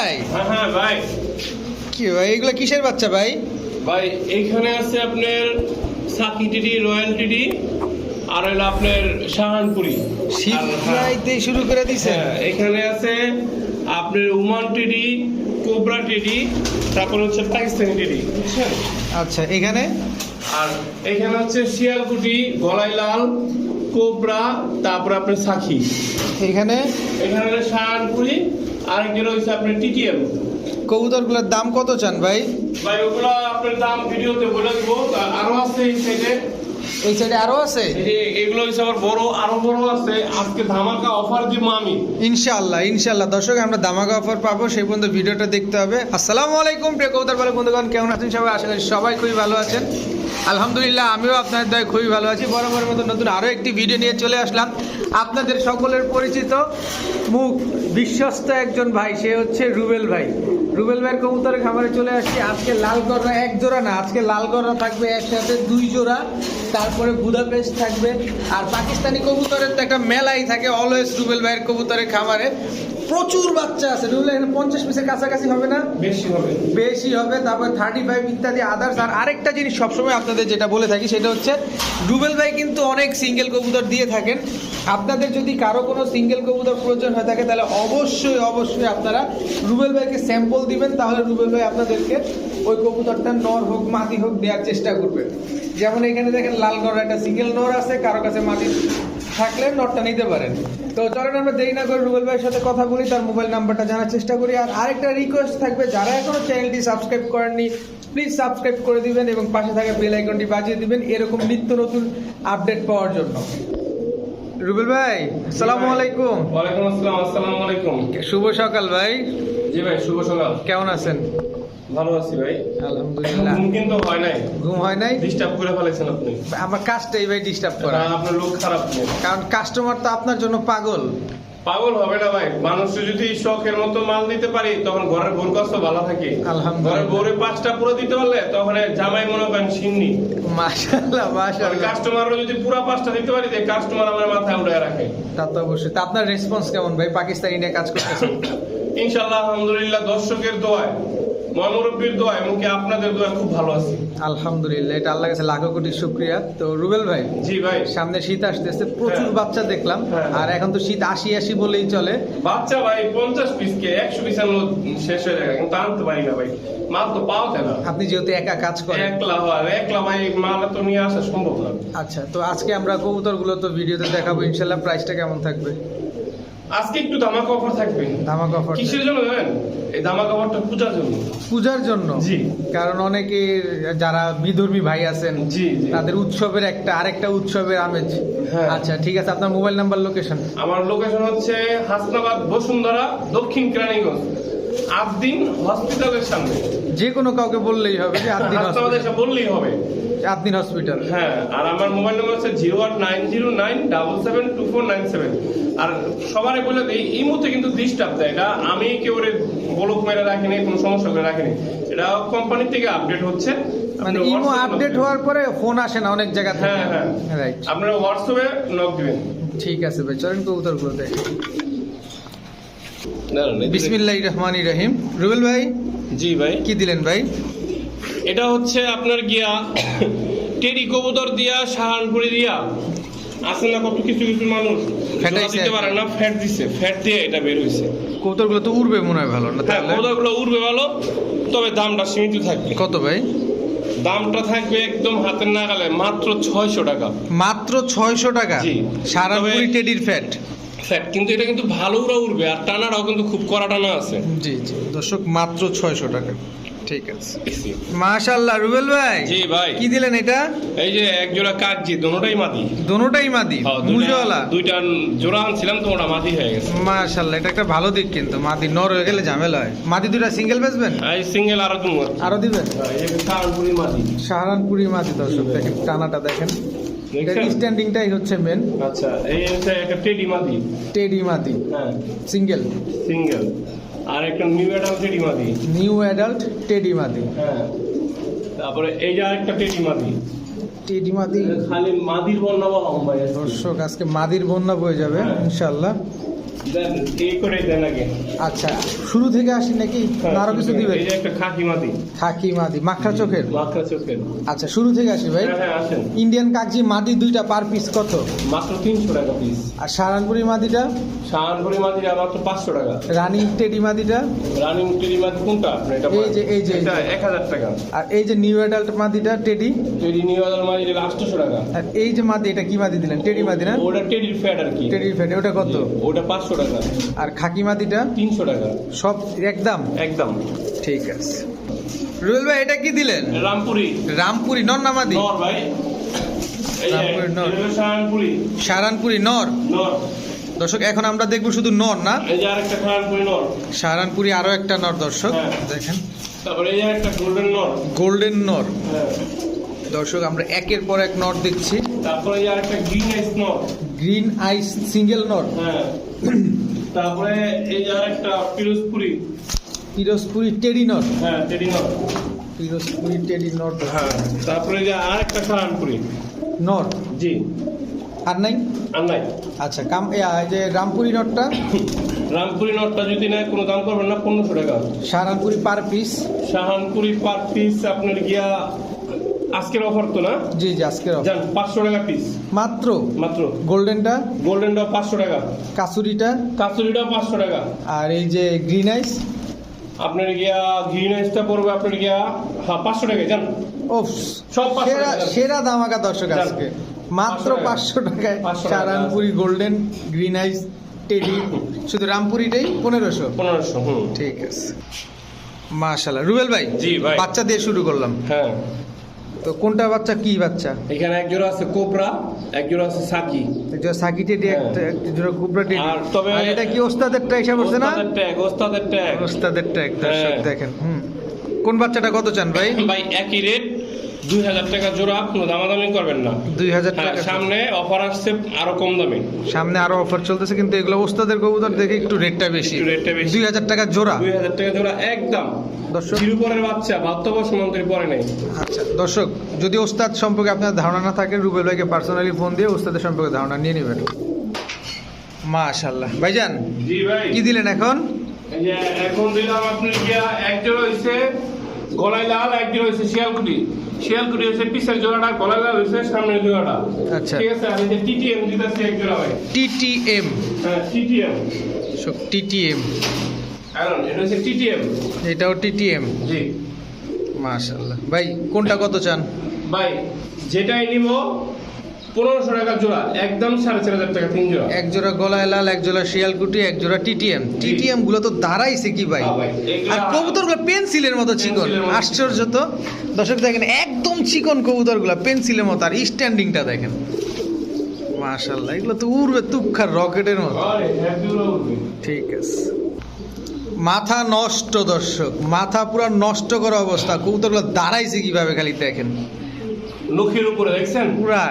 ভাই? হ্যাঁ হ্যাঁ ভাই। কি ভাই এগুলো কিসের বাচ্চা ভাই? ভাই এইখানে আছে আপনার সাকি টিডি রয়্যাল টিডি আর হলো আপনার শাহানপুরি। হ্যাঁ, শুরু করে দিছে। হ্যাঁ, এখানে আছে আপনার উমান টিডি কোবরা টিডি তারপর হচ্ছে পাকিস্তানি টিডি বুঝছেন? আচ্ছা এখানে? আর এখানে হচ্ছে শিয়ালকুটি গলাই লাল কোবরা তারপর আপনার সাখি এখানে? এখানে হলো শাহানপুরি আর একজন হচ্ছে আপনার টিটিএম। কবুতরগুলোর দাম কত চান ভাই? ভাই ওগুলা আপনার দাম ভিডিওতে বলে দেবো। আরও আরও আছে এই সাইডে এই সাইডে আরও আছে? এগুলো হচ্ছে আবার বড় আরও বড় আছে। আজকে ধামাকা অফার দিব আমি। ইনশাআল্লাহ ইনশাআল্লাহ। দর্শক আমরা দামাকা অফার পাবো সেই পর্যন্ত ভিডিওটা দেখতে হবে। আসসালামু আলাইকুম প্রিয় কবুতর পালক বন্ধুগণ কেমন আছেন সবাই? আশা করি সবাই খুবই ভালো আছেন। আলহামদুলিল্লাহ আমিও আপনাদের দয় খুবই ভালো আছি। বরাবর মতো নতুন আরও একটি ভিডিও নিয়ে চলে আসলাম। আপনাদের সকলের পরিচিত মুখ বিশ্বস্ত একজন ভাই সে হচ্ছে রুবেল ভাই। রুবেল ভাইয়ের কবুতরের খামারে চলে আসছি। আজকে লাল গররা এক জোড়া না, আজকে লাল গররা থাকবে একসাথে দুই জোড়া, তারপরে বুদাপেস্ট থাকবে। আর পাকিস্তানি কবুতরের তো একটা মেলাই থাকে, অলওয়েজ রুবেল ভাইয়ের কবুতরের খামারে। প্রচুর বাচ্চা আছে। রুবেল এখানে পঞ্চাশ পিসের কাছাকাছি হবে না? বেশি হবে। বেশি হবে তারপর থার্টি ফাইভ ইত্যাদি আদার্স আর আরেকটা জিনিস সবসময় আপনাদের যেটা বলে থাকি সেটা হচ্ছে রুবেল ভাই কিন্তু অনেক সিঙ্গেল কবুতর দিয়ে থাকেন। আপনাদের যদি কারও কোনো সিঙ্গেল কবুতর প্রয়োজন হয়ে থাকে তাহলে অবশ্যই অবশ্যই আপনারা রুবেল ভাইকে স্যাম্পল দিবেন তাহলে রুবেল ভাই আপনাদেরকে ওই কবুতরটা নর হোক মাটি হোক দেওয়ার চেষ্টা করবে। যেমন এখানে দেখেন লাল গড় একটা সিঙ্গেল নর আছে কারও কাছে মাদি থাকলে নটটা নিতে পারেন। তো চলেন আমরা দেরি না করে রুবেল ভাইয়ের সাথে কথা বলি তার মোবাইল নাম্বারটা জানার চেষ্টা করি। আর আরেকটা রিকোয়েস্ট থাকবে যারা এখনও চ্যানেলটি সাবস্ক্রাইব করেননি প্লিজ সাবস্ক্রাইব করে দিবেন এবং পাশে থাকা বেল আইকনটি বাজিয়ে দিবেন এরকম নিত্য নতুন আপডেট পাওয়ার জন্য। রুবেল ভাই আসসালামু আলাইকুম। ওয়ালাইকুম আসসালাম আসসালামু আলাইকুম। শুভ সকাল ভাই। জি ভাই শুভ সকাল। কেমন আছেন? ভালো আছি ভাই। আলহামদুলিল্লাহ। ঘুম কিন্তু হয় নাই। ঘুম হয় নাই? ডিস্টার্ব করে ফেলেছেন আপনি। আমার কাজটাই ভাই ডিস্টার্ব করা। আপনার লোক খারাপ কারণ কাস্টমার তো আপনার জন্য পাগল। পাগল হবে না ভাই। মানুষ যদি শখের মতো মাল দিতে পারি তখন ঘরের বোর কষ্ট ভালো থাকে। ঘরের বোরে পাঁচটা পুরো দিতে পারলে তখন জামাই মনে করেন সিন্নি। মাশাআল্লাহ মাশাআল্লাহ। কাস্টমারও যদি পুরো পাঁচটা দিতে পারি যে কাস্টমার আমার মাথায় রাখে। তা তো অবশ্যই। তা আপনার রেসপন্স কেমন ভাই? পাকিস্তানি নিয়ে কাজ করতেছেন। ইনশাল্লাহ আলহামদুলিল্লাহ দর্শকের দোয়ায়। দোয়ায় এমনকি আপনাদের খুব ভালো আছি? আলহামদুলিল্লাহ এটা আল্লাহ কাছে লাখো কোটি শুক্রিয়া। তো রুবেল ভাই জি ভাই। সামনে শীত আসতেছে প্রচুর হ্যাঁ। বাচ্চা দেখলাম। হ্যাঁ। আর এখন তো শীত বলেই চলে। বাচ্চা ভাই পঞ্চাশ পিস কে একশো পিস আনলো শেষ হয়ে যায় কিন্তু আনতে পারি না ভাই। মাল তো পাওয়া যায় না। আপনি যেহেতু একা কাজ করেন। একলা হয় একলা ভাই মাল তো নিয়ে আসা সম্ভব না। আচ্ছা তো আজকে আমরা কবুতরগুলো তো ভিডিওতে দেখাবো ইনশাল্লাহ প্রাইসটা কেমন থাকবে? আজকে একটু ধামাকা অফার থাকবে। ধামাক অফার কিসের জন্য জানেন? এই ধামাকা অফারটা পূজার জন্য। পূজার জন্য? জি। কারণ অনেকে যারা বিধর্মী ভাই আছেন জি, জি। তাদের উৎসবের একটা আরেকটা উৎসবের আমেজ। হ্যাঁ। আচ্ছা ঠিক আছে আপনার মোবাইল নাম্বার লোকেশন আমার লোকেশন হচ্ছে হাসনাবাদ বসুন্ধরা দক্ষিণ কেরানীগঞ্জ। আটদিন হসপিটালের সামনে। যে কোনো কাউকে বললেই হবে যে এসে বললেই হবে। হসপিটাল হ্যাঁ আর আমার মোবাইল নম্বর হচ্ছে zero one nine zero nine double seven two four nine seven আর সবারই বলে দিই এই মুহূর্তে কিন্তু ডিস্টার্ব দেয়। এটা আমি কেউ বলক মেরে রাখিনি কোনো সমস্যা করে রাখিনি। এটা কোম্পানি থেকে আপডেট হচ্ছে। মানে ইমো আপডেট হওয়ার পরে ফোন আসে না অনেক জায়গা থেকে। হ্যাঁ, হ্যাঁ। রাইট আপনারা হোয়াটসঅ্যাপে নক দিবেন। ঠিক আছে ভাই চলেন কবুতরগুলো বিসমিল্লাহ রহমান রহিম। রুবেল ভাই? জি ভাই। কি দিলেন ভাই? এটা হচ্ছে আপনার গিয়া টেরি কবুতর দিয়া সাহানপুরি দিয়া। আছে না কত কিছু কিছু মানুষ? দিতে পারে না ফ্যাট দিছে ফ্যাট দিয়ে এটা বের হইছে। কবুতরগুলো তো উড়বে মনে হয় ভালো না হ্যাঁ তাহলে? কবুতরগুলো উড়বে ভালো তবে দামটা সীমিত থাকবে। কত ভাই? দামটা থাকবে একদম হাতের নাগালে মাত্র ছয়শো টাকা। মাত্র ছয়শো টাকা। সারাপুরি টেডির ফ্যাট। ফ্যাট কিন্তু এটা কিন্তু ভালো উড়া উড়বে আর টানাটাও কিন্তু খুব কড়া টানা আছে। জি জি দর্শক মাত্র ছয়শো টাকা। ঠিক আছে। মাশাল্লাহ রুবেল ভাই। জি ভাই। কি দিলেন এটা? এই যে এক জোড়া কাকজি দোনোটাই মাদি। দোনোটাই মাদি হ্যাঁ, দুইটা- মুজওয়ালা দুইটা জোড়া আনছিলাম তো ওটা মাদি হয়ে গেছে। মাশাল্লাহ এটা একটা ভালো দিক কিন্তু মাদি নর হয়ে গেলে ঝামেলা হয়। মাদি দুটা সিঙ্গেল বেচবেন? এই সিঙ্গেল আরও তুমি আরও দিবেন? সাহানপুরি মাদি। সাহারানপুরি মাদি দর্শক দেখেন টানাটা দেখেন? স্ট্যান্ডিংটাই হচ্ছে মেন আচ্ছা এই হচ্ছে একটা টেডি মাদি টেডি মাদি হ্যাঁ। সিঙ্গেল সিঙ্গেল আর একটা নিউ অ্যাডাম টেডি মাদি নিউ অ্যাডাল্ট টেডি মাদি হ্যাঁ। তারপরে এই যে আরেকটা টেডি মাদি টেডি মাদি খালি মাদির বন্যা বলা। দর্শক আজকে মাদির বন্যা বয়ে যাবে হ্যাঁ। ইনশাল্লাহ আচ্ছা শুরু থেকে আসি নাকি? আরও কিছু যে খাকি মাদি। মাখা চোখের? আচ্ছা শুরু থেকে আসি ভাই। হ্যাঁ হ্যাঁ ইন্ডিয়ান কাগজি মাদি দুইটা পার পিস কত? মাত্র তিনশো টাকা পিস আর সারানপুরি মাদিটা? শাহানপুরি মাটির মাত্র পাঁচশো টাকা। রানিং টেডি মাদিটা? রানিং টেরি মাটি কোনটা এই যে- এই যে- এক হাজার টাকা। আর এই যে নিউ অ্যাডাল্ট মাদিটা টেডি? টেরি নিউ হাজার মাটির আটশোশো টাকা। আর এই যে মাদি এটা কি মাদি দিলেন? টেডি মাদি না? ওটা টেরির ফ্যাট আর কি। টেডির ফ্যাট ওটা কত? ওটা পাঁচশো টাকা। আর খাকি মাদিটা তিনশো টাকা। সব একদম? একদম। ঠিক আছে। রুবেল ভাই এটা কি দিলেন? রামপুরি। রামপুরি নর না মাদি? নর ভাই। রামপুরি নর। সারানপুরি। নর? নর। দর্শক এখন আমরা দেখব শুধু নর না? এই যে আরেকটা শাহানপুরি নর। সারানপুরি আরও একটা নর দর্শক। হ্যাঁ। দেখেন। তারপরে এই একটা গোল্ডেন নর। গোল্ডেন নর। হ্যাঁ। দর্শক আমরা একের পর এক নর দেখছি। তারপরে এই আরেকটা গ্রিন আইস নর। গ্রিন আইস সিঙ্গেল নর। হ্যাঁ। তারপরে এই যে আরেকটা পিরোজপুরি। পিরোজপুরি টেডি নর হ্যাঁ টেডি নর পিরোজপুরি দর্শক। হ্যাঁ তারপরে যে আরেকটা সারানপুরি। নট? জি। আর নাই? আর নাই। আচ্ছা কাম যে রামপুরি নটটা? রামপুরি নটটা যদি নেয় কোনো দাম করবেন না পনেরোশো টাকা। সারানপুরি পার পিস। শাহানপুরি পার পিস আপনার গিয়া আজকের অফার তো না? জি জি আজকের offer। যান পাঁচশো টাকা পিস মাত্র? মাত্র। গোল্ডেনটা গোল্ডেনটা পাঁচশো টাকা। কাসুরিটা? কাস্তুরিটাও পাঁচশো টাকা। আর এই যে গ্রিন আইস আপনার গিয়া গ্রিন আইসটা পড়বে আপনার গিয়া হ্যাঁ পাঁচশো টাকা যান। ও সব সেরা সেরা দামাকা দর্শক। আজকে। মাত্র পাঁচশো টাকা। পাঁচশো টাকায় 500 টাকা। Saharanpuri golden green ice teddy শুধু রামপুরিটাই পনেরোশো? পনেরোশো হুম। ঠিক আছে। মাশাল্লাহ রুবেল ভাই জি, ভাই। বাচ্চা দিয়ে শুরু করলাম। হ্যাঁ। তো কোনটা বাচ্চা কি বাচ্চা? এখানে এক জোড়া আছে কোবরা এক জোড়া আছে সাকি একটা সাকি টেডি এক একটা একটা জোড়া কুবরা টেডি। আর তবে- এটা কি ওস্তাদের ট্যাগ হিসাব হচ্ছে না? ওস্তাদের ট্যাগ ওস্তাদের ট্যাগ। ওস্তাদেরটা এক দর্শক হ্যাঁ। দেখেন হুম। কোন বাচ্চাটা কত চান ভাই? ভাই একই রেট দুই হাজার টাকা জোড়া কোনো দামাদামি করবেন না। দুই হাজার হ্যাঁ টাকা। সামনে অফার আসছে আরও কম দামে। সামনে আরও অফার চলতেছে কিন্তু এগুলো ওস্তাদের কবুতর দেখে একটু রেটটা বেশি। রেটটা বেশি। দুই হাজার টাকা জোড়া। দুই হাজার টাকা জোড়া একদম। দর্শক। জিরো পরের বাচ্চা বাহাত্তর বছর মন্ত্রী পরে নেই। আচ্ছা দর্শক যদি ওস্তাদ সম্পর্কে আপনার ধারণা না থাকে রুবেল ভাইকে পার্সোনালি ফোন দিয়ে ওস্তাদের সম্পর্কে ধারণা নিয়ে নেবেন। মাশাল্লাহ ভাইজান জি ভাই। কি দিলেন এখন? এখন দিলাম আপনার গিয়া এক জোড়া হয়েছে গলায় লাল এক জোড়া হয়েছে শিয়ালকুটি। শিয়ালকুটি হচ্ছে পিসের জোড়াটা লাল হয়েছে সামনের জোড়াটা। আচ্ছা। ঠিক আছে আর এই যে টিটিএম দিতেছে এক জোড়া ভাই। টিটিএম হ্যাঁ টিটিএম টিটিএম কারণ এটা হচ্ছে টিটিএম এটাও টিটিএম জি। মাশাআল্লাহ। ভাই কোনটা কত চান? ভাই যেটাই নিব পনেরোশো টাকা জোড়া একদম সাড়ে চার হাজার টাকা তিন জোড়া। এক জোড়া গলায় লাল এক জোড়া শিয়ালকুটি এক জোড়া টিটিএম। টিটিএমগুলো তো দাঁড়াইছে কি ভাই? হ্যাঁ আর কবুতরগুলো পেন্সিলের মতো চিকন। আশ্চর্য তো। দর্শক দেখেন একদম চিকন কবুতরগুলো পেন্সিলের মতো। আর স্ট্যান্ডিংটা দেখেন। মাশাল্লাহ এগুলো তো উড়বে তুপখার রকেটের মতো। ঠিক আছে। মাথা নষ্ট দর্শক। মাথা পুরো নষ্ট করা অবস্থা। কবুতরগুলো দাঁড়াইছে কীভাবে খালি দেখেন। নখের উপরে দেখছেন? পুরা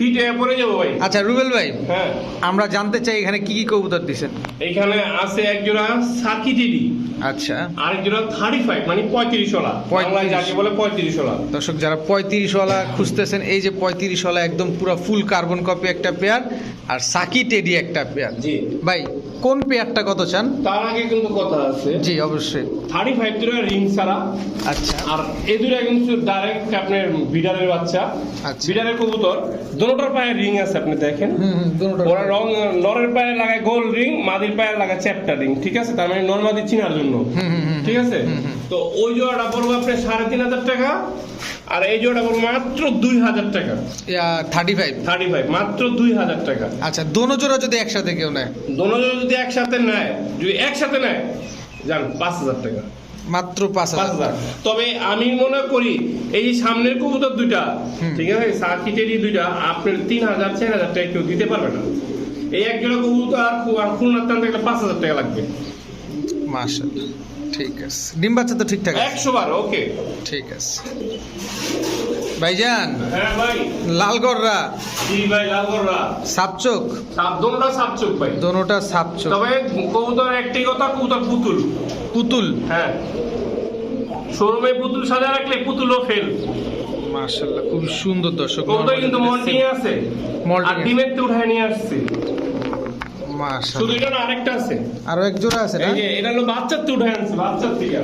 ফিটে পড়ে যাব ভাই। আচ্ছা রুবেল ভাই হ্যাঁ। আমরা জানতে চাই এখানে কি কি কবুতর দিছেন? এখানে আছে একজোড়া সাকি টিডি। আচ্ছা। আরেক জোড়া থার্টি ফাইভ মানে পঁয়ত্রিশ। ওলা 35 বাংলায় যাকে বলে পঁয়ত্রিশ ওলা দর্শক যারা পঁয়ত্রিশ ওয়ালা খুঁজতেছেন এই যে পঁয়ত্রিশ ওয়ালা একদম পুরো ফুল কার্বন কপি একটা পেয়ার আর সাকি টেডি একটা পেয়ার জি। ভাই কোন পেয়ারটা কত চান? তার আগে কিন্তু কথা আছে। জি অবশ্যই। থার্টি ফাইভ জোড়া রিং ছাড়া। আচ্ছা। আর এ দুটা কিন্তু ডাইরেক্ট আপনার বিডারের বাচ্চা। আচ্ছা। বিডারের কবুতর। দোনোটার পায়ে রিং আছে আপনি দেখেন। ওরা রং নরের পায়ে লাগায় গোল রিং মাদির পায়ে লাগায় চ্যাপ্টা রিং ঠিক আছে? তার মানে নর মাদি চিনার জন্য। হুম ঠিক আছে। তো ওই জোড়াটা পড়ব আপনার সাড়ে তিন হাজার টাকা আর এই জোড়াটা পড়ব মাত্র দুই হাজার টাকা। থার্টি ফাইভ থার্টি ফাইভ মাত্র দুই হাজার টাকা। আচ্ছা দোনো জোড়া যদি একসাথে কেউ নেয়? দোনো জোড়া যদি একসাথে নেয় যদি একসাথে নেয় যান পাঁচ হাজার টাকা। মাত্র পাঁচ হাজার। হাজার। তবে আমি মনে করি এই যে সামনের কবুতর দুইটা ঠিক আছে? সার্কিটেরই দুইটা আপনার তিন হাজার চার হাজার টাকা কেউ দিতে পারবে না। এই এক জোড়া কবুতর আর খুলনার টান দেখলে পাঁচ হাজার টাকা লাগবে। মাশাআল্লাহ। ঠিক আছে। ডিম বাচ্চা তো ঠিকঠাক একশো বার ওকে। ঠিক আছে। ভাইজান হ্যাঁ ভাই। লালগড়রা। সাপচোক? সাপ দোনোটা সাপ ভাই। দোনোটা সাপচোক। তবে কবুতর একটি কথা কবুতর পুতুল। পুতুল? হ্যাঁ। শোরুমে পুতুল সাজা রাখলে পুতুলও ফেল মাশাআল্লাহ খুব সুন্দর দর্শক। কিন্তু মন আছে আর ডিমের উঠায় নিয়ে আসছে। মাশাআল্লাহ। শুধু এটা না আরেকটা আছে। আরও এক জোড়া আছে না? এই যে এটা হলো বাচ্চার থেকে উঠে আনছি বাচ্চার থেকে।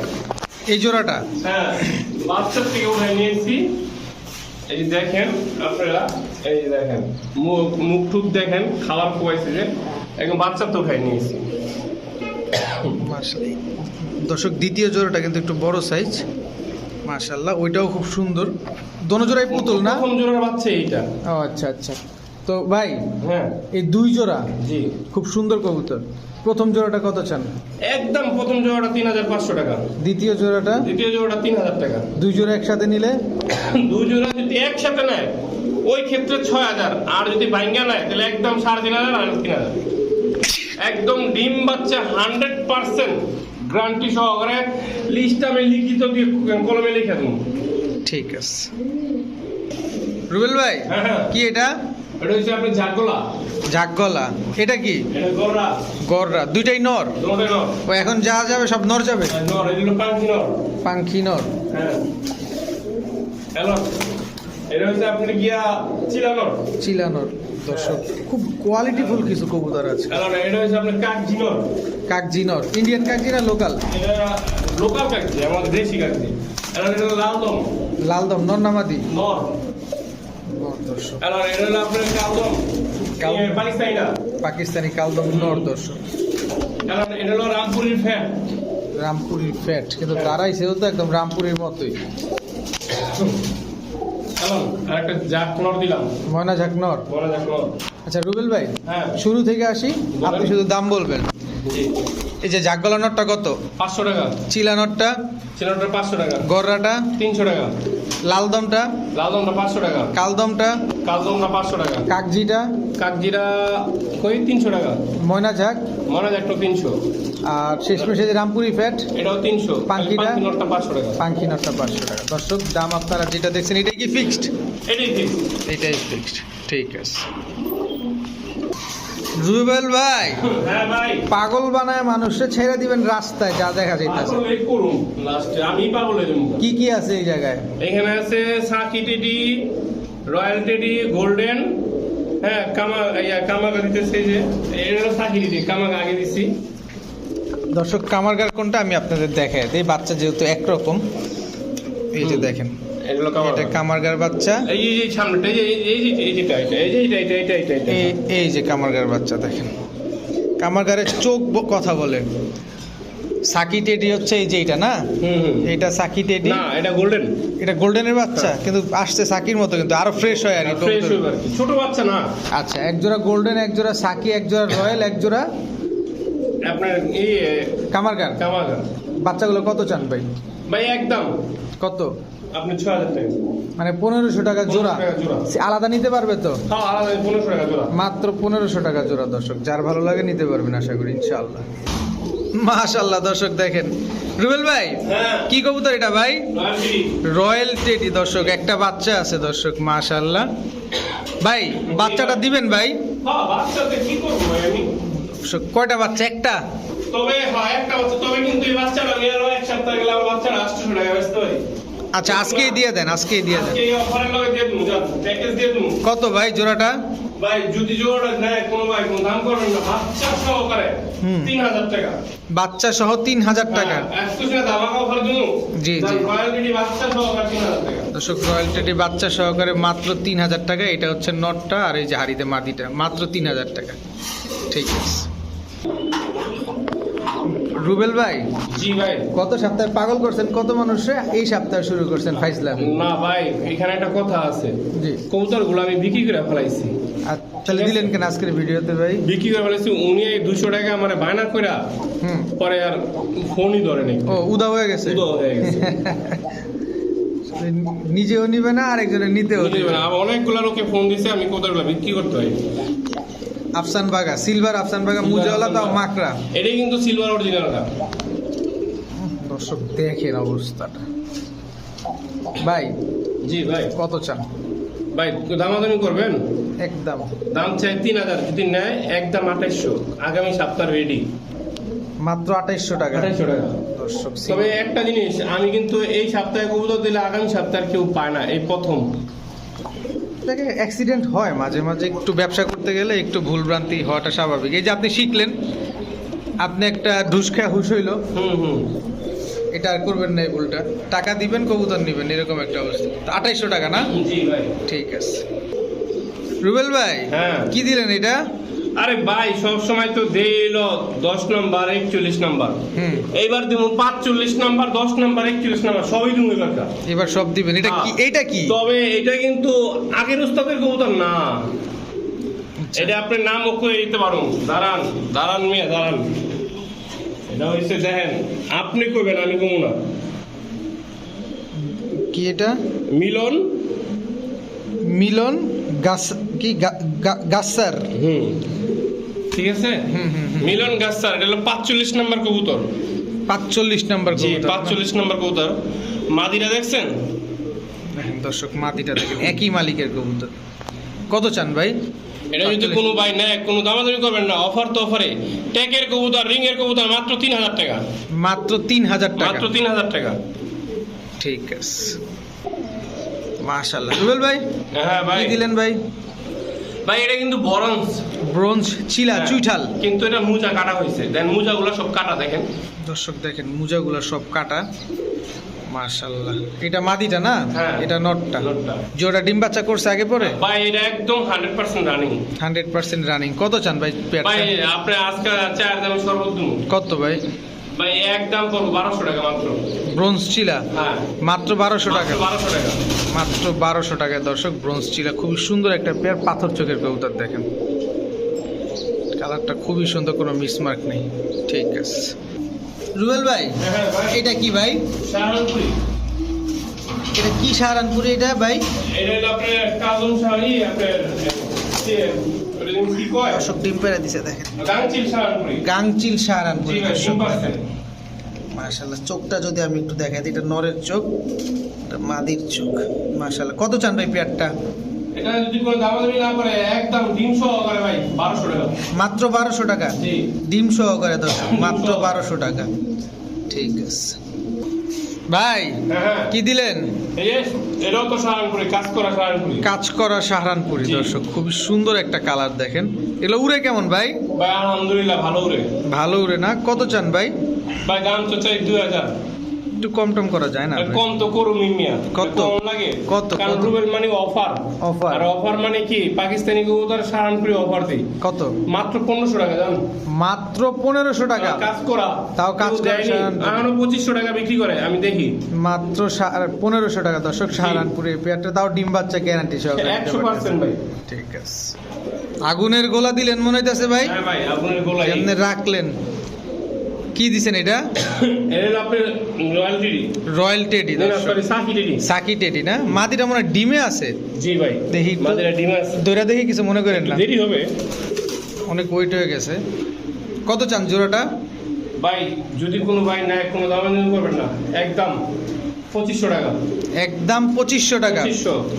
এই জোড়াটা? হ্যাঁ বাচ্চার থেকে উঠে নিয়েছি। এই যে দেখেন আপনারা এই যে দেখেন মুখ মুখ টুক দেখেন খাবার খুয়াইছে যে একদম বাচ্চার তো উঠাই নিয়েছি। দর্শক দ্বিতীয় জোড়াটা কিন্তু একটু বড় সাইজ মাশাআল্লাহ ওইটাও খুব সুন্দর। দোনো জোড়াই পুতুল না? প্রথম জোড়ার বাচ্চা এইটা। ও আচ্ছা আচ্ছা। তো ভাই হ্যাঁ। এই দুই জোড়া জি। খুব সুন্দর কবুতর। প্রথম জোড়াটা কত চান? একদম প্রথম জোড়াটা তিন হাজার পাঁচশো টাকা। দ্বিতীয় জোড়াটা? দ্বিতীয় জোড়াটা তিন হাজার টাকা। দুই জোড়া একসাথে নিলে? দুই জোড়া যদি একসাথে নেয় ওই ক্ষেত্রে ছয় হাজার। আর যদি বাইঙ্গা নেয় তাহলে একদম সাড়ে তিন হাজার আর তিন হাজার। একদম ডিম বাচ্চা হান্ড্রেড পার্সেন্ট গ্রান্টি সহকারে লিস্ট আমি লিখিত দিয়ে কলমে লিখে দেবো। ঠিক আছে। রুবেল ভাই হ্যাঁ হ্যাঁ। কি এটা? এটা হচ্ছে আপনার এটা কি? এটা গররা। গররা। দুইটাই নর? ও এখন যা যাবে সব নর যাবে? নর এগুলো পাঁচটি নর। পাঙ্খি নর। হ্যাঁ। এটা হচ্ছে আপনি গিয়া চিলানর চিলানর দর্শক। খুব কোয়ালিটিফুল কিছু কবুতর আছে। এটা হচ্ছে আপনার কাকজি নর। কাকজি নর। ইন্ডিয়ান কাকজি না লোকাল এটা লোকাল কাকজি আমাদের দেশি কাকজি। এটা লালদম। লালদম নর নামাদি নর। দর্শক। পাকিস্তানি কালদম নর দর্শক। রামপুরের ফ্যান। রামপুরির ফ্যাট। কিন্তু তারাই সেও তো একদম রামপুরের মতোই। ময়না আচ্ছা রুবেল ভাই হ্যাঁ। শুরু থেকে আসি? আপনি শুধু দাম বলবেন। এই যে জাগগলা নটটা কত? পাঁচশো টাকা। চিলা নটটা চিলানটা পাঁচশো টাকা। গররাটা? তিনশো টাকা। লালদমটা লালদমটা পাঁচশো টাকা। কালদমটা কালদমটা পাঁচশো টাকা। কাকজিটা? কাকজিরা কই তিনশো টাকা। ময়না ঝাক ময়না ঝাকটা তিনশো। আর শেষমেশে যে রামপুরি ফ্যাট? এটাও তিনশো। পাঙ্কিটা? নটটা পাঁচশো টাকা। পাঙ্খি নটটা পাঁচশো টাকা। দর্শক দাম আপনারা যেটা দেখছেন এটাই কি ফিক্সড এটাই ফিক্সড এটাই ফিক্সড ঠিক আছে। রুবেল ভাই হ্যাঁ ভাই। পাগল বানায় মানুষে ছেড়ে দিবেন রাস্তায় যা দেখা যাইতেছে। লাস্টে আমি পাগল কি কি আছে এই জায়গায়? এখানে আছে সাকি টেডি রয়্যাল টেডি গোল্ডেন হ্যাঁ কামা ইয়া কামাগা দিতেছে যে এটা হলো সাকি টেডি কামাগা আগে দিছি। দর্শক কামারগার কোনটা আমি আপনাদের দেখাই এই বাচ্চা যেহেতু একরকম। এই যে দেখেন। এটা কামারগার বাচ্চা? এই যে এই সামনেটা এই যে এই যে এই যেটা এটা এই যে এটা এটা এটা এটা এটা এই এই যে কামারগার বাচ্চা দেখেন। কামারগারের চোখ কথা বলে। সাকি টেডি হচ্ছে এই যে এটা না? হুম হুম। এটা সাকি টেডি। না এটা গোল্ডেন। এটা গোল্ডেনের বাচ্চা কিন্তু আসছে সাকির মতো কিন্তু আরও ফ্রেশ হয় আর। ছোট বাচ্চা না। আচ্ছা এক জোড়া গোল্ডেন এক জোড়া সাকি এক জোড়া রয়্যাল এক জোড়া আপনার এই কামারগার। কামাগা বাচ্চাগুলো কত চান ভাই? ভাই একদম। কত? আপনি ছ হাজার টাকা মানে পনেরোশো টাকা জোড়া। আলাদা নিতে পারবে তো? হ্যাঁ পনেরোশো টাকা জোড়া। মাত্র পনেরোশো টাকা জোড়া দর্শক। যার ভালো লাগে নিতে পারবেন আশা করি ইনশাআল্লাহ। মাশাল্লাহ দর্শক দেখেন। রুবেল ভাই হ্যাঁ। কি কবুতর এটা ভাই? Royal teddy. দর্শক। একটা বাচ্চা আছে দর্শক মাশাল্লাহ ভাই বাচ্চাটা দিবেন ভাই? হ্যাঁ কয়টা বাচ্চা? একটা? তবে হয় একটা বাচ্চা। তবে কিন্তু এই বাচ্চাটা আরও এক সপ্তাহ গেলে আমার বাচ্চাটা আটশোশো টাকা ব্যস্ত হয় আচ্ছা আজকেই দিয়ে দেন আজকেই দিয়ে দেন। কত ভাই জোড়াটা? ভাই যদি জোড়া নেয় কোনো ভাই কোনো দাম করবেন না। বাচ্চা সহকারে। তিন হাজার টাকা। বাচ্চা সহ তিন হাজার টাকা। অফার দিন জি, জি। টাকা। দর্শক বাচ্চা সহকারে মাত্র তিন হাজার টাকা। এটা হচ্ছে নটটা আর এই যে হাড়িতে মাটিটা মাত্র তিন হাজার টাকা। ঠিক আছে। রুবেল ভাই? জি ভাই। কত সপ্তাহে পাগল করছেন কত মানুষে? এই সপ্তাহে শুরু করছেন ফাইজলাম। না ভাই এখানে একটা কথা আছে। জি। কবুতরগুলো আমি বিক্রি করে ফেলাইছি। আর তাহলে দিলেন কেন আজকের ভিডিওতে ভাই? বিক্রি করে ফেলাইছি উনি এই দুশো টাকা আমার বায়না করে হুম। পরে আর ফোনই ধরে নেই। ও উদা হয়ে গেছে। উদয় হয়ে গেছে। নিজেও নিবে না আরেকজনের নিতেও দিবে। না। অনেকগুলো লোকে ফোন দিছে আমি কোথাও বিক্রি করতে হয় আফসান বাগা সিলভার আফসান বাগা মুজাওয়ালা তাও মাকড়া এটাই কিন্তু সিলভার অরিজিনালটা দর্শক দেখেন অবস্থাটা। ভাই জি ভাই। কত চান? ভাই দামাদামি করবেন? একদম। দাম চাই তিন হাজার। যদি নেয় একদম আঠাইশশো। আগামী সপ্তাহ রেডি মাত্র আঠাইশশো টাকা। আঠাইশশো টাকা। তবে একটা জিনিস আমি কিন্তু এই সপ্তাহে কবুতর দিলে আগামী সপ্তাহে কেউ পায় না এই প্রথম। দেখে অ্যাক্সিডেন্ট হয় মাঝে মাঝে একটু ব্যবসা করতে গেলে একটু ভুলভ্রান্তি হওয়াটা স্বাভাবিক। এই যে আপনি শিখলেন আপনি একটা ঢুস খেয়া হুশ হইল হুম হুম। এটা আর করবেন না এই ভুলটা। টাকা দিবেন কবুতর নেবেন এরকম একটা অবস্থা। আঠাইশশো টাকা না? ঠিক আছে। রুবেল ভাই হ্যাঁ। কি দিলেন এটা? আরে ভাই সব সময় তো দিল দশ নম্বর একচল্লিশ নম্বর। এইবার দিব পাঁচচল্লিশ নম্বর দশ নম্বর একচল্লিশ নম্বর সবই দিব এবার এবার সব দিবেন। এটা কি এইটা কি? তবে এটা কিন্তু আগের উস্তাদের কবুতর না। আচ্ছা। এটা আপনি নাম করে দিতে পারুন দাঁড়ান দাঁড়ান মিয়া দাঁড়ান। এটা হচ্ছে দেখেন আপনি কইবেন আমি কমু না। কি এটা? মিলন? মিলন? গাছ কি গাছার? হুম। ঠিক আছে? হুম হুম হুম। মিলন গাছার এটা হলো পাঁচচল্লিশ নম্বর কবুতর। পাঁচচল্লিশ নাম্বার জি পাঁচচল্লিশ নম্বর কবুতর। মাদিরা দেখছেন? দর্শক মাটিটা দেখেন একই মালিকের কবুতর। কত চান ভাই? এটা যদি কোনো ভাই নেয় কোনো দামাদামি করবেন না অফার তো অফারে। ট্যাকের কবুতর রিং এর কবুতর মাত্র তিন হাজার টাকা। মাত্র তিন হাজার টাকা। মাত্র তিন হাজার টাকা। ঠিক আছে। মাশাল্লাহ রুবেল ভাই হ্যাঁ ভাই। কি দিলেন ভাই? ভাই এটা কিন্তু বরঞ্জ। ব্রোঞ্জ চিলা হ্যাঁ, চুইঠাল। কিন্তু এটা মুজা কাটা হয়েছে। দেন মুজাগুলো সব কাটা দেখেন। দর্শক দেখেন মুজাগুলো সব কাটা। মাশাল্লাহ এটা মাদিটা না? হ্যাঁ। এটা নটটা। ওটা ডিম বাচ্চা করছে আগে পরে? ভাই এটা একদম hundred percent running. Hundred percent running. কত চান ভাই ভাই আপনি আজকে চার দামে সর্বোচ্চ কত ভাই? ভাই একদম করব বারোশো টাকা মাত্র। ব্রোঞ্জ চিলা? হ্যাঁ। মাত্র বারোশো টাকা। বারোশো টাকা। মাত্র বারোশো টাকায় দর্শক ব্রোঞ্জ চিলা। খুবই সুন্দর একটা পেয়ার পাথর চোখের কবুতর দেখেন। কালারটা খুবই সুন্দর কোনো মিসমার্ক নেই। ঠিক আছে। রুবেল ভাই এটা কি ভাই? এটা কি সাহারানপুরে এটা ভাই? এটা হলো আপনার কাজল শাড়ি আপনার দর্শক ডিম পেড়ে দিছে দেখেন। গাংচিল সাহারানপুরি দর্শক মাশাল্লাহ চোখটা যদি আমি একটু দেখাই দিই, এটা নরের চোখ এটা মাদির চোখ। মাশাল্লাহ কত চান ভাই পেয়ারটা? এটা যদি কোনো দামাদামি না করে একদম ডিম সহকারে ভাই বারোশো টাকা। মাত্র বারোশো টাকা? জি। ডিম সহকারে দর্শক ডিম মাত্র। বারোশো টাকা। ঠিক আছে। ভাই হ্যাঁ। কি দিলেন? এটাও তো সাহারানপুরি কাজ করা সাহারানপুরি। কাজ করা সাহারানপুরি দর্শক খুবই সুন্দর একটা কালার দেখেন। এগুলো উড়ে কেমন ভাই? ভাই আলহামদুলিল্লাহ ভালো উড়ে। ভালো উড়ে না? কত চান ভাই? ভাই দাম তো চাই দুই হাজার। একটু কম টম করা যায় না কম তো করু মিমিয়া কত? কম লাগে। কত? কারণ রুবেল মানে অফার। Offer। আর অফার মানে কি? পাকিস্তানি কবুতর সাহারানপুরি অফার দেই। কত? মাত্র পনেরোশো টাকা জান মাত্র পনেরোশো টাকা? কাজ করা। তাও কাজ করা। এখনও পঁচিশশো টাকা বিক্রি করে আমি দেখি। মাত্র পনেরোশো টাকা দর্শক সাহারানপুরে পেয়ারটা। তাও ডিম বাচ্চা গ্যারান্টি সহকারে পারতেছে। পার্সেন্ট ভাই। ঠিক আছে। আগুনের গোলা দিলেন মনে হইতেছে ভাই? হ্যাঁ ভাই আপনার গোলাই। এমনি রাখলেন। কি দিছেন এটা? Royal teddy. সাকি টেডি। সাকি টেডি না? মাদিটা মনে ডিমে আছে। জি ভাই দেখি দৈরা দেখি কিছু মনে করেন না। দেরি হবে। অনেক ওয়েট হয়ে গেছে। কত চান জোড়াটা? ভাই যদি কোনো ভাই নেয় কোনো দাম করবেন না। একদম। পঁচিশশো টাকা। একদম পঁচিশশো টাকা।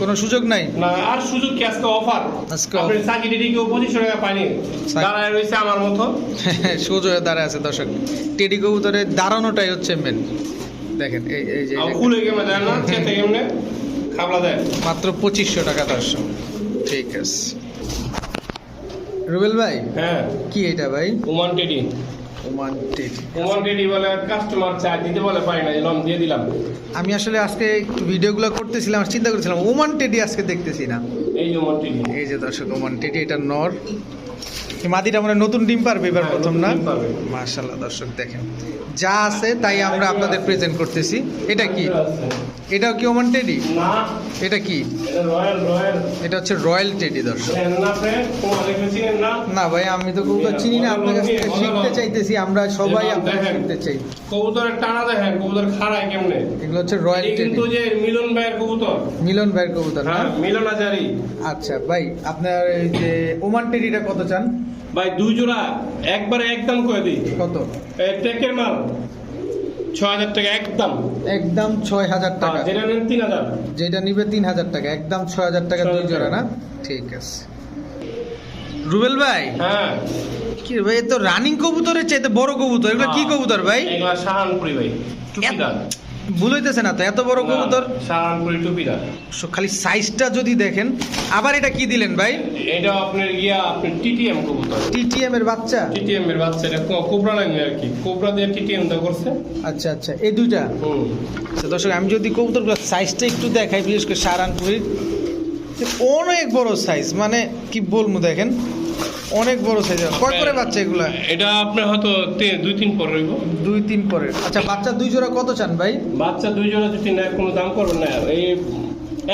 কোনো সুযোগ নাই? না আর সুযোগ কি আজকে অফার আপনি সাকি টেডি কেউ পঁচিশশো টাকা পাইনি দাঁড়ায় রয়েছে আমার মতো। সোজা দাঁড়ায় আছে দর্শক। টেডি কবুতরের দাঁড়ানোটাই হচ্ছে মেন দেখেন এই এই যে খুলে কেমন দেয় না খেতে কেমনে খাবলা দেয় মাত্র পঁচিশশো টাকা দর্শক। ঠিক আছে। রুবেল ভাই হ্যাঁ। কি এটা ভাই? Oman teddy. কাস্টমার দিতে বলে পারি না দিয়ে দিলাম। আমি আসলে আজকে একটু ভিডিওগুলো করতেছিলাম আর চিন্তা করেছিলাম ওমান টেডি আজকে দেখতেছি না। এই যে ওমান টেডি এই যে দর্শক ওমান টেডি এটা নর। মাদিটা মানে নতুন ডিম পারবে এবার হ্যাঁ, প্রথম না। মার্শাল্লাহ দর্শক দেখেন। যা আছে তাই আমরা আপনাদের প্রেজেন্ট করতেছি। এটা কি? এটাও কি ওমান টেডি এটা কি? এটা হচ্ছে রয়্যাল টেডি দর্শক। না ভাই আমি তো কবুতর চিনি না আপনার কাছ থেকে শিখতে চাইতেছি আমরা সবাই আপনার শিখতে চাই। কবুতরের টানা দেখেন কবুতর খাড়ায় কেমনে? এগুলো হচ্ছে রয়্যাল টেডি কিন্তু যে মিলন ভাইয়ের কবুতর। মিলন ভাইয়ের কবুতর হ্যাঁ মিলন আজারি আচ্ছা ভাই আপনার এই যে ওমান টেডিটা কত চান? ভাই দুই জোড়া একবারে একদম করে দিই। কত? এই টেকের মাল ছ হাজার টাকা একদম। একদম ছয় হাজার টাকা। যেটা নেন তিন হাজার। যেটা নিবে তিন হাজার টাকা একদম ছয় হাজার টাকা দুই জোড়া না? ঠিক আছে। রুবেল ভাই? হ্যাঁ। কি ভাই এ তো রানিং কবুতরের চাইতে বড় কবুতর। এগুলো কি কবুতর ভাই? এগুলা শাহানপুরি ভাই ভুল হইতেছে না তো? এত বড় কবুতর? খালি সাইজটা যদি দেখেন আবার এটা কি দিলেন ভাই? এটা আপনার গিয়া আপনার টিটিএম কবুতর। টিটিএম এর বাচ্চা? টিটিএম এর বাচ্চা এটা কোবরা লাইন আর কি। কোবরা দিয়ে টিটিএম দা করছে। আচ্ছা আচ্ছা এই দুইটা? হুম। আচ্ছা দর্শক আমি যদি কবুতরগুলো সাইজটা একটু দেখাই বিশেষ করে সারানপুরির অনেক বড় সাইজ মানে কি বলব দেখেন? অনেক বড় সাইজ কয় করে বাচ্চা এগুলা? এটা আপনার হয়তো দুই তিন পর রইব। দুই তিন পরের আচ্ছা বাচ্চা দুই জোড়া কত চান ভাই? বাচ্চা দুই জোড়া যদি নেয় কোনো দাম করবেন না। এই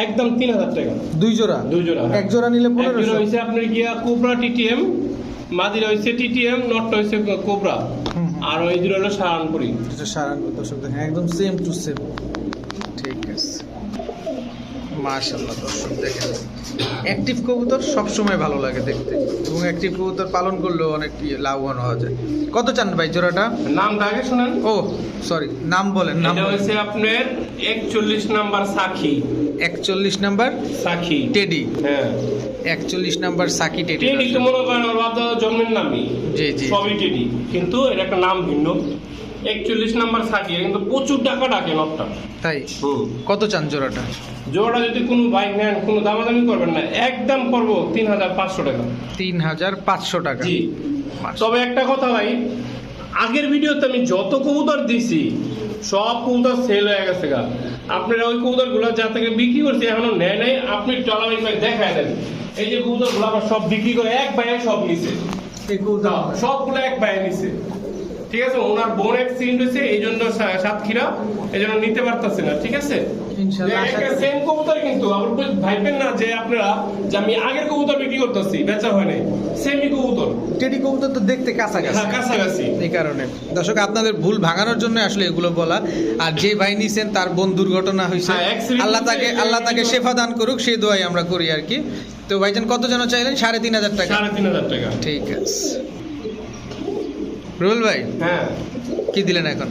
একদম তিন হাজার টাকা। দুই জোড়া? দুই জোড়া হ্যাঁ। এক জোড়া নিলে পনেরো জোড়া হয়েছে আপনার গিয়া কোবরা টিটিএম মাদিরা হয়েছে টিটিএম নটটা হয়েছে কোবরা। আর ওই জোড়া হলো এটা সারানপুর দর্শক দেখেন একদম সেম টু সেম মাশাল্লাহ দর্শক দেখেন। অ্যাক্টিভ কবুতর সবসময় ভালো লাগে দেখতে। এবং অ্যাক্টিভ কবুতর পালন করলেও অনেক ইয়ে লাভবান হওয়া যায়। কত চান ভাই জোড়াটা? নামটা আগে শুনেন। ও সরি নাম বলেন নাম হয়েছে আপনার একচল্লিশ নাম্বার সাখি। একচল্লিশ নাম্বার সাখি। টেডি। হ্যাঁ। একচল্লিশ নাম্বার সাকি টেডি টেডি তো মনে করেন ওর বাপ দাদা জন্মের নামই। জি জি। সবই টেডি। কিন্তু এর একটা নাম ভিন্ন। একচল্লিশ নাম্বার সাকি কিন্তু প্রচুর টাকা ডাকে নটটা। তাই? কত চান জোড়াটা? জোড়া যদি কোনো বাইক নেন কোনো দামাদামি করবেন না একদম করব তিন হাজার পাঁচশো টাকা। তিন হাজার পাঁচশো টাকা। জি। তবে একটা কথা ভাই আগের ভিডিওতে আমি যত কবুতর দিছি সব কবুতর সেল হয়ে গেছে গা। আপনারা ওই কবুতরগুলো যা থেকে বিক্রি করছি এখনও নেয় নাই আপনি চলাবাই ভাই দেখায় দেন। এই যে কবুতরগুলো আবার সব বিক্রি করে এক বাইরে সব নিছে। এই কবুতর? সবগুলো এক বাইরে নিছে। ঠিক আছে? ওনার বোন অ্যাক্সিডেন্ট হয়েছে এই জন্য সাতক্ষীরা এই জন্য নিতে পারতেছে না ঠিক আছে? সেম কবুতর কিন্তু আবার ভাববেন না যে আপনারা যে আমি আগের কবুতর বিক্রি করতেছি বেচা হয় নাই। সেমই কবুতর। টেডি কবুতর তো দেখতে কাছাকাছি। হ্যাঁ কাছাকাছি। এই কারণে। দর্শক আপনাদের ভুল ভাঙানোর জন্য আসলে এগুলো বলা। আর যে ভাই নিছেন তার বোন দুর্ঘটনা হয়েছে। হ্যাঁ, আল্লাহ তাকে আল্লাহ তাকে শেফা দান করুক সেই দোয়াই আমরা করি আর কি। তো ভাইজান কত যেন চাইলেন? সাড়ে তিন হাজার টাকা। সাড়ে তিন হাজার টাকা। ঠিক আছে। রুবেল ভাই? হ্যাঁ। কি দিলেন এখন?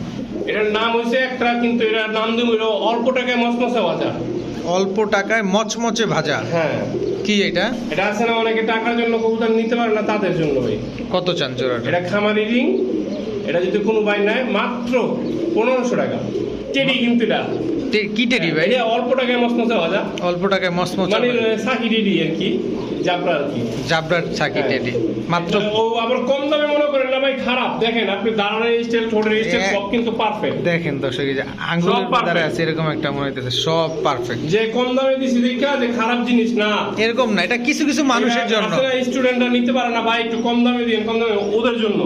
এটার নাম হয়েছে একটা কিন্তু এটার নাম দিব অল্প টাকায় মচমচে ভাজা। অল্প টাকায় মচমচে ভাজা? হ্যাঁ। কি এটা? এটা আছে না অনেকে টাকার জন্য কবুতর নিতে পারে না তাদের জন্য ভাই। কত চান জোড়াটা? এটা খামারি রিং এটা যদি কোনো ভাই নাই মাত্র পনেরোশো টাকা। টেডি কিন্তু এটা। কি টেডি ভাই? এটা অল্প টাকায় মসমসা বাজার অল্প টাকায় মানে সাকি টেডি আর কি জাবরা আর কি। জাবরার ছাকি হ্যাঁ। টেডি। মাত্র ও আবার কম দামে মনে করেন না ভাই খারাপ। দেখেন আপনি দাঁড়ানোর স্টাইল ঠোঁটের স্টাইল সব কিন্তু পারফেক্ট দেখেন দর্শক এই যে আঙ্গুলের দ্বারা আছে এরকম একটা মনে হইতেছে সব পারফেক্ট যে কম দামে দিছি দেখা যে খারাপ জিনিস না। এরকম না এটা কিছু কিছু মানুষের জন্য। স্টুডেন্টরা নিতে পারে না ভাই একটু কম দামে দিন কম দামে ওদের জন্য।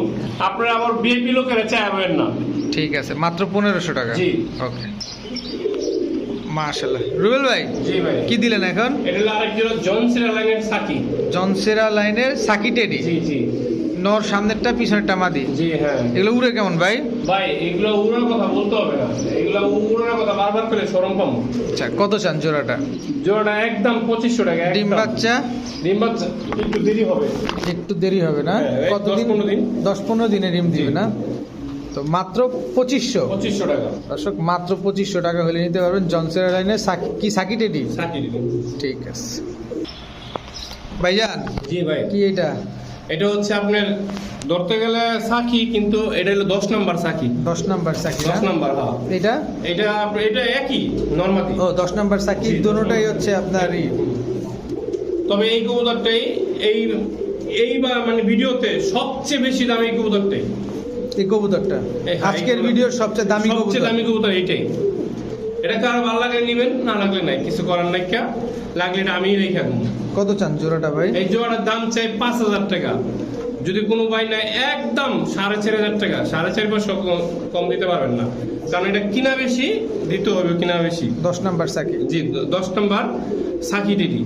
আপনারা আবার বিএপি লোকেরা চাইবেন না ঠিক আছে মাত্র পনেরোশো টাকা। জি। ওকে মাশাল্লাহ রুবেল ভাই জি ভাই। কি দিলেন এখন? এটা হলো আরেক জোড়া লাইনের সাকি। জনসেরা লাইনের সাকি টেডি। জি জি। নর সামনেরটা পিছনেরটা মাদি। জি হ্যাঁ। এগুলো উড়ে কেমন ভাই? ভাই এগুলো উড়ার কথা বলতে হবে না। এগুলো উড়ার কথা বারবার আচ্ছা কত চান জোড়াটা? জোড়াটা একদম পঁচিশশো টাকা ডিম বাচ্চা? ডিম বাচ্চা একটু দেরি হবে। একটু দেরি হবে না? হ্যাঁ, 10-15 দিন। দশ পনেরো দিনে ডিম দিবে না? তো মাত্র পঁচিশশো। পঁচিশশো টাকা। দর্শক মাত্র পঁচিশশো টাকা হলে নিতে পারবেন জনসেরা লাইনের সাকি কি সাকি টেডি ঠিক আছে। ভাইজান জি ভাই। কি এটা? এটা হচ্ছে আপনার ধরতে গেলে সাকি কিন্তু এটা হলো দশ নাম্বার সাকি। দশ নাম্বার সাকি দশ নাম্বার হ্যাঁ। এটা? এটা এটা একই নর্মালি ও দশ নাম্বার সাকি নাম্বার। হচ্ছে আপনার। তবে এই কবুতরটাই এই এইবার মানে ভিডিওতে সবচেয়ে বেশি দামি এই কবুতরটাই। এই কবুতরটা। আজকের ভিডিওর সবচেয়ে দামি সবচেয়ে দামি কবুতর এইটাই। এটা কারও ভালো লাগলে নিবেন না লাগলে নাই কিছু করার নাই কা। লাগলে এটা আমিই রেখে কত চান জোড়াটা ভাই? এই জোড়ার দাম চাই পাঁচ হাজার টাকা। যদি কোনো ভাই নেয় একদম সাড়ে চার হাজার টাকা সাড়ে চার পাঁচশো কম- দিতে পারবেন না। কারণ এটা কিনা বেশি দিতে হবে কিনা বেশি। দশ নাম্বার সাকি। জি দশ নম্বর সাকি ডিডি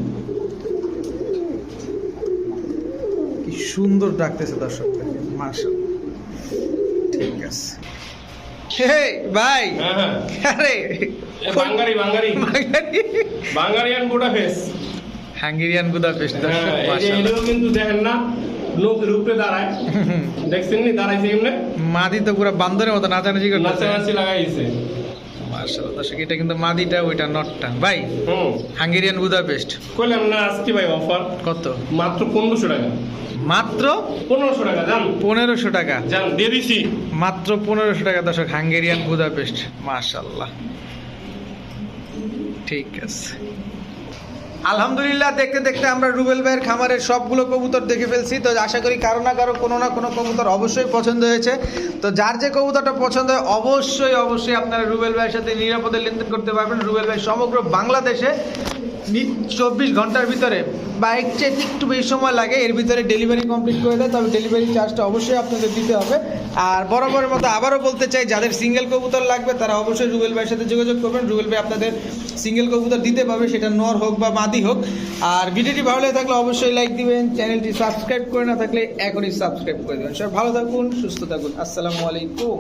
কি সুন্দর ডাকতেছে দর্শক মার্শাল ঠিক আছে ভাই হ্যাঁ হ্যাঁ। আরে বাঙ্গারি বাঙ্গারি বাঙ্গারিয়ান গোটা হাঙ্গেরিয়ান বুদাপেস্ট হ্যাঁ দর্শক মাশাআল্লাহ। কিন্তু দেখেন না লোক রূপে দাঁড়ায়। দেখছেন নি? দাঁড়াইছে এমনি মাদি তো পুরো বান্দরের মতো নাচানাচি করতেছে। নাচানাচি লাগাইছে। দর্শক এটা কিন্তু মাদিটা ওইটা নটটা। ভাই হুম। Hungarian Budapest. কইলাম না আজকে ভাই অফার। কত? মাত্র পনেরোশো টাকা। মাত্র? পনেরোশো টাকা যান পনেরোশো টাকা। যান দিয়ে দিছি। মাত্র পনেরোশো টাকা দর্শক হাঙ্গেরিয়ান বুদাপেস্ট মার্শাল্লাহ ঠিক আছে। আলহামদুলিল্লাহ, দেখতে দেখতে আমরা রুবেল ভাইয়ের খামারের সবগুলো কবুতর দেখে ফেলছি। তো আশা করি কারও না কারও, কোনো না কোনো কবুতর অবশ্যই পছন্দ হয়েছে। তো যার যে কবুতরটা পছন্দ হয়, অবশ্যই অবশ্যই আপনারা রুবেল ভাইয়ের সাথে নিরাপদে লেনদেন করতে পারবেন। রুবেল ভাই সমগ্র বাংলাদেশে চব্বিশ ঘণ্টার ভিতরে। বা এর চেয়ে একটু বেশি সময় লাগে, এর ভিতরে ডেলিভারি কমপ্লিট করে দেয়, তবে ডেলিভারি চার্জটা অবশ্যই আপনাদের দিতে হবে। আর বরাবরের মতো আবারও বলতে চাই, যাদের সিঙ্গেল কবুতর লাগবে, তারা অবশ্যই রুবেল ভাইয়ের সাথে যোগাযোগ করবেন। রুবেল ভাই আপনাদের সিঙ্গেল কবুতর দিতে পারবে, সেটা নর হোক বা মাদি হোক। আর ভিডিওটি ভালো লাগে থাকলে অবশ্যই লাইক দিবেন, চ্যানেলটি সাবস্ক্রাইব করে না থাকলে এখনই সাবস্ক্রাইব করে দেবেন। সবাই ভালো থাকুন, সুস্থ থাকুন। আসসালামু আলাইকুম।